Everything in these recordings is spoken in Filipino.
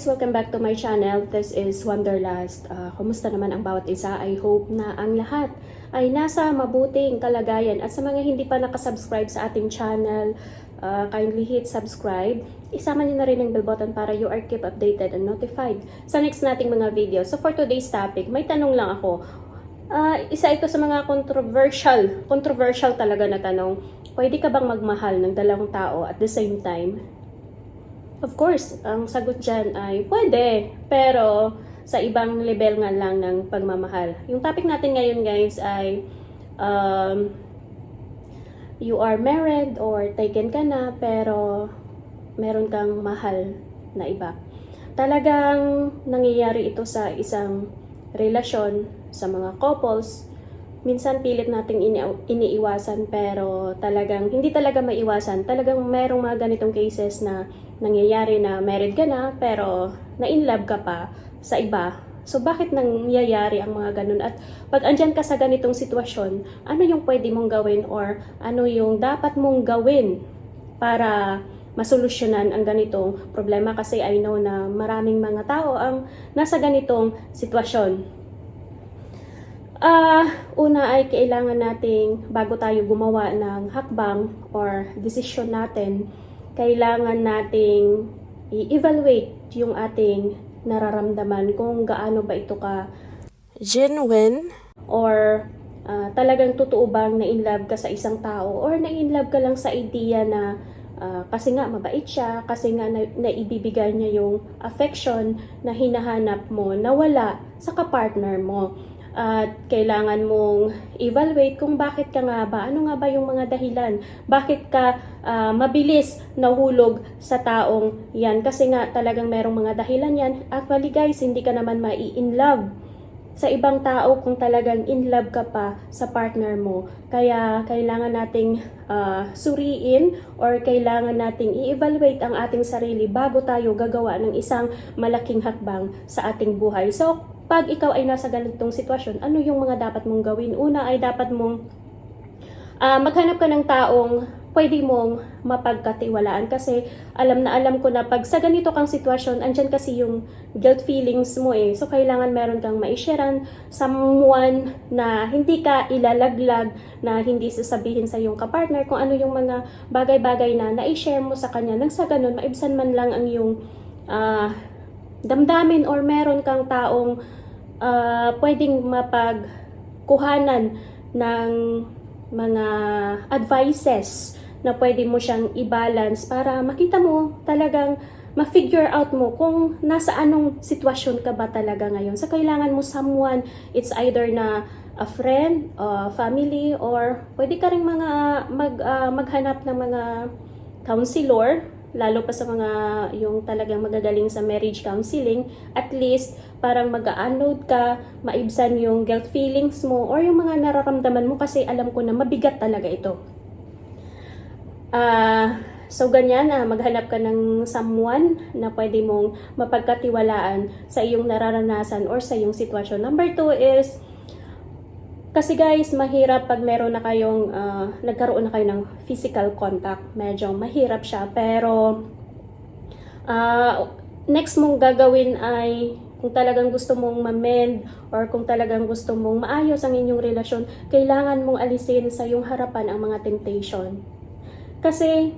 guys! Welcome back to my channel. This is Wanderlust. Uh, kumusta naman ang bawat isa? I hope na ang lahat ay nasa mabuting kalagayan. At sa mga hindi pa nakasubscribe sa ating channel, uh, kindly hit subscribe. Isama niyo na rin ang bell button para you are keep updated and notified sa next nating mga video. So for today's topic, may tanong lang ako. Uh, isa ito sa mga controversial, controversial talaga na tanong. Pwede ka bang magmahal ng dalawang tao at the same time? Of course, ang sagot dyan ay pwede, pero sa ibang level nga lang ng pagmamahal. Yung topic natin ngayon guys ay um, you are married or taken ka na pero meron kang mahal na iba. Talagang nangyayari ito sa isang relasyon sa mga couples minsan pilit nating ini iniiwasan pero talagang hindi talaga maiwasan. Talagang merong mga ganitong cases na nangyayari na married ka na pero na in love ka pa sa iba. So bakit nangyayari ang mga ganun? At pag andyan ka sa ganitong sitwasyon, ano yung pwede mong gawin or ano yung dapat mong gawin para masolusyonan ang ganitong problema kasi I know na maraming mga tao ang nasa ganitong sitwasyon. Ah, una ay kailangan nating bago tayo gumawa ng hakbang or decision natin, kailangan nating i-evaluate yung ating nararamdaman kung gaano ba ito ka genuine or ah, talagang totoo bang na in love ka sa isang tao or na in love ka lang sa idea na ah, kasi nga mabait siya, kasi nga na, naibibigay niya yung affection na hinahanap mo na wala sa kapartner mo at kailangan mong evaluate kung bakit ka nga ba, ano nga ba yung mga dahilan, bakit ka ah, mabilis nahulog sa taong yan, kasi nga talagang merong mga dahilan yan. Actually guys, hindi ka naman mai-in love sa ibang tao kung talagang in love ka pa sa partner mo. Kaya kailangan nating ah, suriin or kailangan nating i-evaluate ang ating sarili bago tayo gagawa ng isang malaking hakbang sa ating buhay. So, pag ikaw ay nasa ganitong sitwasyon, ano yung mga dapat mong gawin? Una ay dapat mong ah, maghanap ka ng taong pwede mong mapagkatiwalaan kasi alam na alam ko na pag sa ganito kang sitwasyon, andyan kasi yung guilt feelings mo eh. So, kailangan meron kang maisharean someone na hindi ka ilalaglag, na hindi sasabihin sa iyong kapartner kung ano yung mga bagay-bagay na na-share mo sa kanya. Nang sa ganun, maibsan man lang ang yung ah, damdamin or meron kang taong ah, pwedeng mapagkuhanan ng mga advices na pwede mo siyang i-balance para makita mo talagang ma-figure out mo kung nasa anong sitwasyon ka ba talaga ngayon. So, kailangan mo someone, it's either na a friend, a family, or pwede ka rin mga mag, ah, maghanap ng mga counselor, lalo pa sa mga yung talagang magagaling sa marriage counseling, at least parang mag-unload ka, maibsan yung guilt feelings mo, or yung mga nararamdaman mo kasi alam ko na mabigat talaga ito. Ah, so ganyan na maghanap ka ng someone na pwede mong mapagkatiwalaan sa iyong nararanasan or sa iyong sitwasyon. Number two is kasi guys, mahirap pag meron na kayong ah, nagkaroon na kayo ng physical contact. Medyo mahirap siya pero ah, next mong gagawin ay kung talagang gusto mong ma-mend or kung talagang gusto mong maayos ang inyong relasyon, kailangan mong alisin sa iyong harapan ang mga temptation. Kasi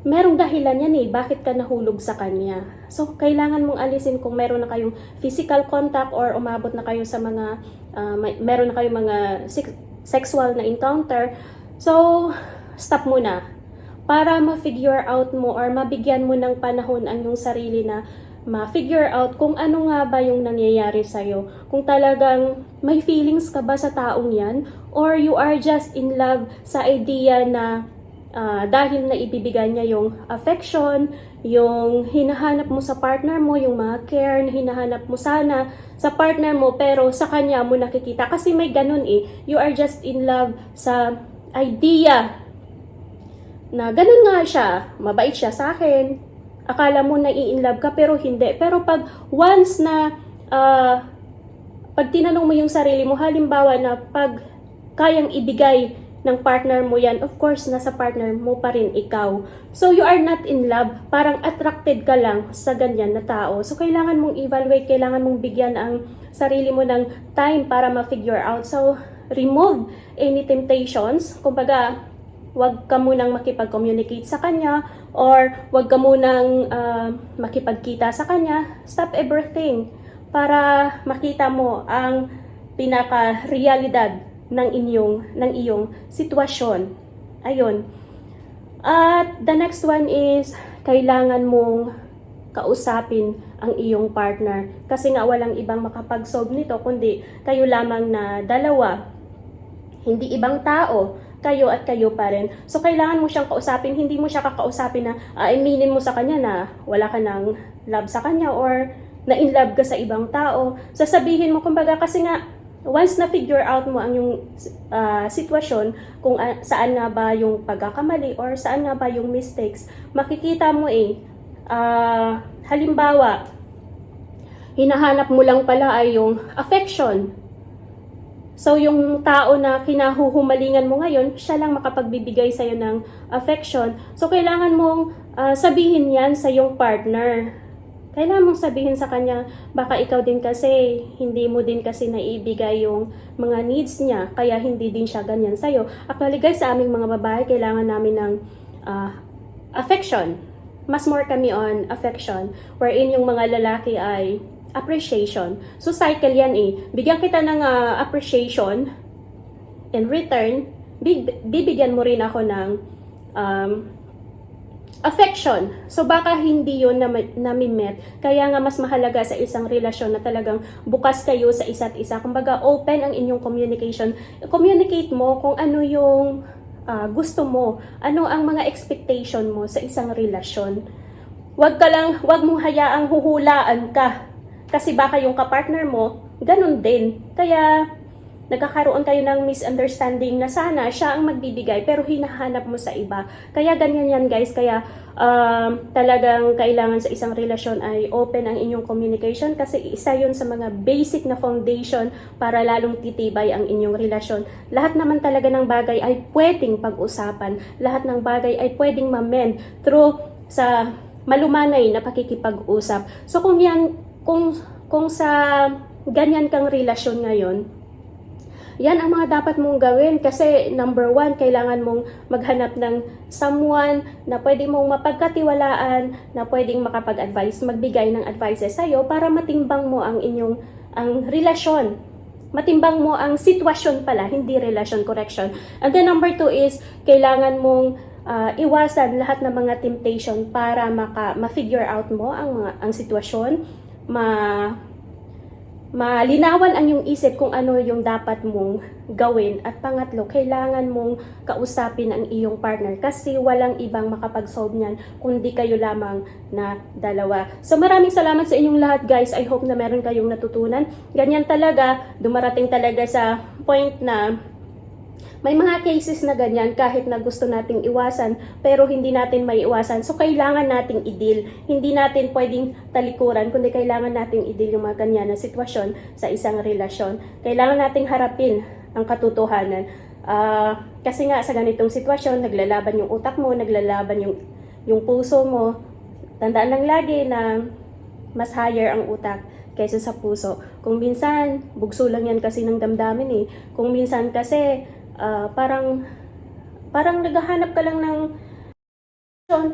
merong dahilan yan eh, bakit ka nahulog sa kanya. So, kailangan mong alisin kung meron na kayong physical contact or umabot na kayo sa mga, ah, may, meron na kayong mga sex- sexual na encounter. So, stop muna. Para ma-figure out mo or mabigyan mo ng panahon ang yung sarili na ma-figure out kung ano nga ba yung nangyayari sa'yo. Kung talagang may feelings ka ba sa taong yan or you are just in love sa idea na Ah, dahil na ibibigay niya yung affection, yung hinahanap mo sa partner mo, yung mga care na hinahanap mo sana sa partner mo, pero sa kanya mo nakikita. Kasi may ganun eh, you are just in love sa idea na ganun nga siya, mabait siya sa akin, akala mo na in love ka pero hindi. Pero pag once na ah, pag tinanong mo yung sarili mo, halimbawa na pag kayang ibigay ng partner mo yan, of course, nasa partner mo pa rin ikaw. So, you are not in love. Parang attracted ka lang sa ganyan na tao. So, kailangan mong evaluate, kailangan mong bigyan ang sarili mo ng time para ma-figure out. So, remove any temptations. Kumbaga, wag ka munang makipag-communicate sa kanya or wag ka munang ah, makipagkita sa kanya. Stop everything para makita mo ang pinaka-realidad ng inyong ng iyong sitwasyon. Ayun. At the next one is kailangan mong kausapin ang iyong partner kasi nga walang ibang makapag-solve nito kundi kayo lamang na dalawa. Hindi ibang tao, kayo at kayo pa rin. So, kailangan mo siyang kausapin. Hindi mo siya kakausapin na uh, aminin mo sa kanya na wala ka ng love sa kanya or na in love ka sa ibang tao. Sasabihin mo, kumbaga, kasi nga, once na figure out mo ang yung ah, sitwasyon, kung ah, saan nga ba yung pagkakamali or saan nga ba yung mistakes, makikita mo eh, ah, halimbawa, hinahanap mo lang pala ay yung affection. So, yung tao na kinahuhumalingan mo ngayon, siya lang makapagbibigay sa'yo ng affection. So, kailangan mong ah, sabihin yan sa yung partner. Kailangan mong sabihin sa kanya, baka ikaw din kasi, hindi mo din kasi naibigay yung mga needs niya, kaya hindi din siya ganyan sa'yo. Actually guys, sa aming mga babae, kailangan namin ng ah, affection. Mas more kami on affection, wherein yung mga lalaki ay appreciation. So cycle yan eh. Bigyan kita ng ah, appreciation, in return, bib- bibigyan mo rin ako ng um, affection. So baka hindi yun na nami-met. Kaya nga mas mahalaga sa isang relasyon na talagang bukas kayo sa isa't isa. Kumbaga open ang inyong communication. Communicate mo kung ano yung ah, gusto mo, ano ang mga expectation mo sa isang relasyon. Huwag ka lang, huwag mong hayaang huhulaan ka. Kasi baka yung kapartner mo, ganun din. Kaya nagkakaroon kayo ng misunderstanding na sana siya ang magbibigay pero hinahanap mo sa iba. Kaya ganyan yan guys. Kaya um, talagang kailangan sa isang relasyon ay open ang inyong communication kasi isa yun sa mga basic na foundation para lalong titibay ang inyong relasyon. Lahat naman talaga ng bagay ay pwedeng pag-usapan. Lahat ng bagay ay pwedeng ma-mend through sa malumanay na pakikipag-usap. So kung yan, kung, kung sa ganyan kang relasyon ngayon, yan ang mga dapat mong gawin kasi number one, kailangan mong maghanap ng someone na pwede mong mapagkatiwalaan, na pwedeng makapag-advise, magbigay ng advices sa'yo para matimbang mo ang inyong ang relasyon. Matimbang mo ang sitwasyon pala, hindi relasyon, correction. And then number two is, kailangan mong ah, iwasan lahat ng mga temptation para maka, ma-figure out mo ang, ang sitwasyon, ma malinawan ang iyong isip kung ano yung dapat mong gawin. At pangatlo, kailangan mong kausapin ang iyong partner kasi walang ibang makapag-solve niyan kundi kayo lamang na dalawa. So maraming salamat sa inyong lahat guys. I hope na meron kayong natutunan. Ganyan talaga, dumarating talaga sa point na may mga cases na ganyan kahit na gusto nating iwasan pero hindi natin may iwasan. So kailangan nating i-deal. Hindi natin pwedeng talikuran kundi kailangan nating i-deal yung mga ganyan na sitwasyon sa isang relasyon. Kailangan nating harapin ang katotohanan. Ah, kasi nga sa ganitong sitwasyon, naglalaban yung utak mo, naglalaban yung yung puso mo. Tandaan lang lagi na mas higher ang utak kaysa sa puso. Kung minsan, bugso lang yan kasi ng damdamin eh. Kung minsan kasi, ah, parang, parang naghahanap ka lang ng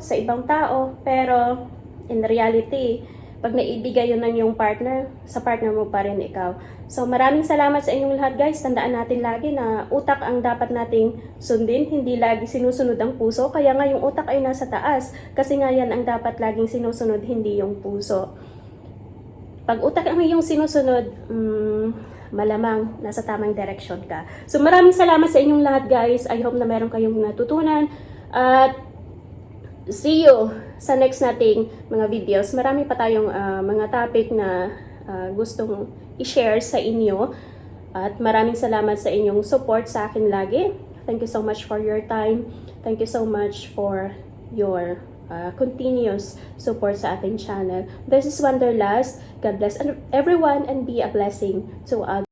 sa ibang tao, pero in reality, pag naibigay yun ng yung partner, sa partner mo pa rin ikaw. So maraming salamat sa inyong lahat guys. Tandaan natin lagi na utak ang dapat nating sundin, hindi lagi sinusunod ang puso. Kaya nga yung utak ay nasa taas, kasi nga yan ang dapat laging sinusunod, hindi yung puso. Pag utak ang iyong sinusunod, mm, malamang nasa tamang direction ka. So maraming salamat sa inyong lahat guys. I hope na meron kayong natutunan. At see you sa next nating mga videos. Marami pa tayong ah, mga topic na ah, gustong i-share sa inyo. At maraming salamat sa inyong support sa akin lagi. Thank you so much for your time. Thank you so much for your uh, continuous support sa ating channel. This is Wanderlust. God bless everyone and be a blessing to others.